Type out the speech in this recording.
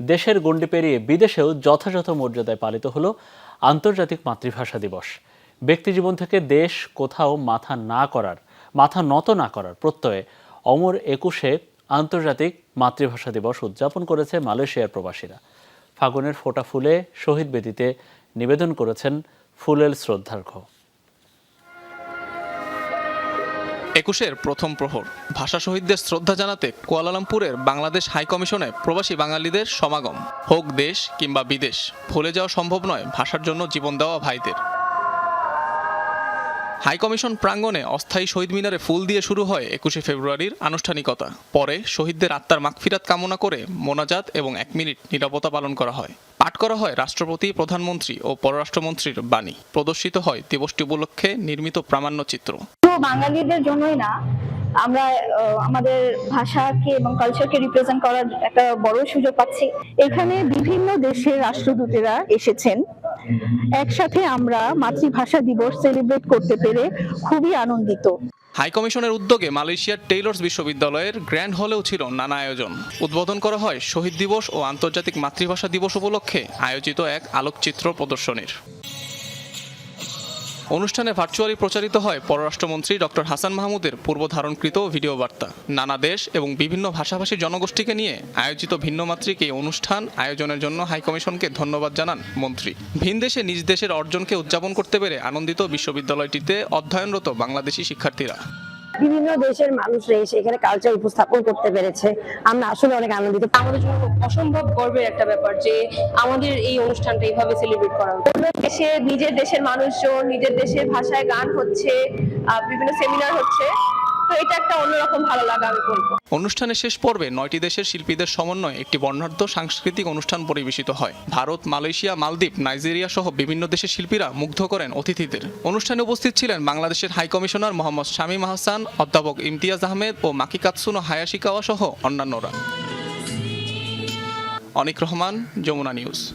দেশের গণ্ডি পেরিয়ে বিদেশেও যথাযথ মর্যাদায় পালিত হলো আন্তর্জাতিক মাতৃভাষা দিবস। ব্যক্তিজীবন থেকে দেশ কোথাও মাথা না করার, মাথা নত না করার প্রত্যয়ে অমর একুশে আন্তর্জাতিক মাতৃভাষা দিবস উদযাপন করেছে মালয়েশিয়ার প্রবাসীরা। ফাগুনের ফোঁটা ফুলে শহীদ বেদিতে নিবেদন করেছেন ফুলেল শ্রদ্ধার্ঘ্য। একুশের প্রথম প্রহর। ভাষা শহীদদের শ্রদ্ধা জানাতে কুয়ালালামপুরের বাংলাদেশ হাই কমিশনে প্রবাসী বাঙালিদের সমাগম। হোক দেশ কিংবা বিদেশ, ভুলে যাওয়া সম্ভব নয় ভাষার জন্য জীবন দেওয়া ভাইদের। হাই কমিশন প্রাঙ্গণে অস্থায়ী শহীদ মিনারে ফুল দিয়ে শুরু হয় একুশে ফেব্রুয়ারির আনুষ্ঠানিকতা। পরে শহীদদের আত্মার মাগফিরাত কামনা করে মোনাজাত এবং এক মিনিট নিরাপত্তা পালন করা হয়। পাঠ করা হয় রাষ্ট্রপতি, প্রধানমন্ত্রী ও পররাষ্ট্রমন্ত্রীর বাণী। প্রদর্শিত হয় দিবসটি উপলক্ষে নির্মিত প্রামাণ্যচিত্র। বাঙালিদের জন্যই না, আমরা আমাদের ভাষাকে এবং কালচারকে রিপ্রেজেন্ট করার একটা বড় সুযোগ পাচ্ছি। এখানে বিভিন্ন দেশের রাষ্ট্রদূতেরা এসেছেন। একসাথে আমরা মাতৃভাষা দিবস সেলিব্রেট করতে পেরে খুবই আনন্দিত। হাই কমিশনের উদ্যোগে মালয়েশিয়ার টেইলর্স বিশ্ববিদ্যালয়ের গ্র্যান্ড হলেও ছিল নানা আয়োজন। উদ্বোধন করা হয় শহীদ দিবস ও আন্তর্জাতিক মাতৃভাষা দিবস উপলক্ষে আয়োজিত এক আলোকচিত্র প্রদর্শনীর। অনুষ্ঠানে ভার্চুয়ালি প্রচারিত হয় পররাষ্ট্রমন্ত্রী ডক্টর হাসান মাহমুদের পূর্ব ধারণকৃত ভিডিও বার্তা। নানা দেশ এবং বিভিন্ন ভাষাভাষী জনগোষ্ঠীকে নিয়ে আয়োজিত ভিন্নমাত্রিক এই অনুষ্ঠান আয়োজনের জন্য হাইকমিশনকে ধন্যবাদ জানান মন্ত্রী। ভিন দেশে নিজ দেশের অর্জনকে উদযাপন করতে পেরে আনন্দিত বিশ্ববিদ্যালয়টিতে অধ্যয়নরত বাংলাদেশি শিক্ষার্থীরা। বিভিন্ন দেশের মানুষরা এসে এখানে কালচার উপস্থাপন করতে পেরেছে। আমরা আসলে অনেক আনন্দিত। আমাদের জন্য অসম্ভব গর্বের একটা ব্যাপার যে আমাদের এই অনুষ্ঠানটা এইভাবে সেলিব্রেট করা অন্য দেশে নিজের দেশের মানুষজন নিজের দেশের ভাষায় গান হচ্ছে আহ, বিভিন্ন সেমিনার হচ্ছে। এটা একটা অন্যরকম ভালো লাগা, আমি বলব। শেষ পর্বে নয়টি দেশের শিল্পীদের সমন্বয়ে একটি বর্ণাঢ্য সাংস্কৃতিক অনুষ্ঠান পরিবেশিত হয়। ভারত, মালয়েশিয়া, মালদ্বীপ, নাইজেরিয়া সহ বিভিন্ন দেশের শিল্পীরা মুগ্ধ করেন অতিথিদের। অনুষ্ঠানে উপস্থিত ছিলেন বাংলাদেশের হাই কমিশনার মোহাম্মদ শামীম আহসান, অধ্যাপক ইমতিয়াজ আহমেদ ও মাকি কাতসুনো হায়াশিকাওয়া সহ অন্যান্যরা। অনিক রহমান, যমুনা নিউজ।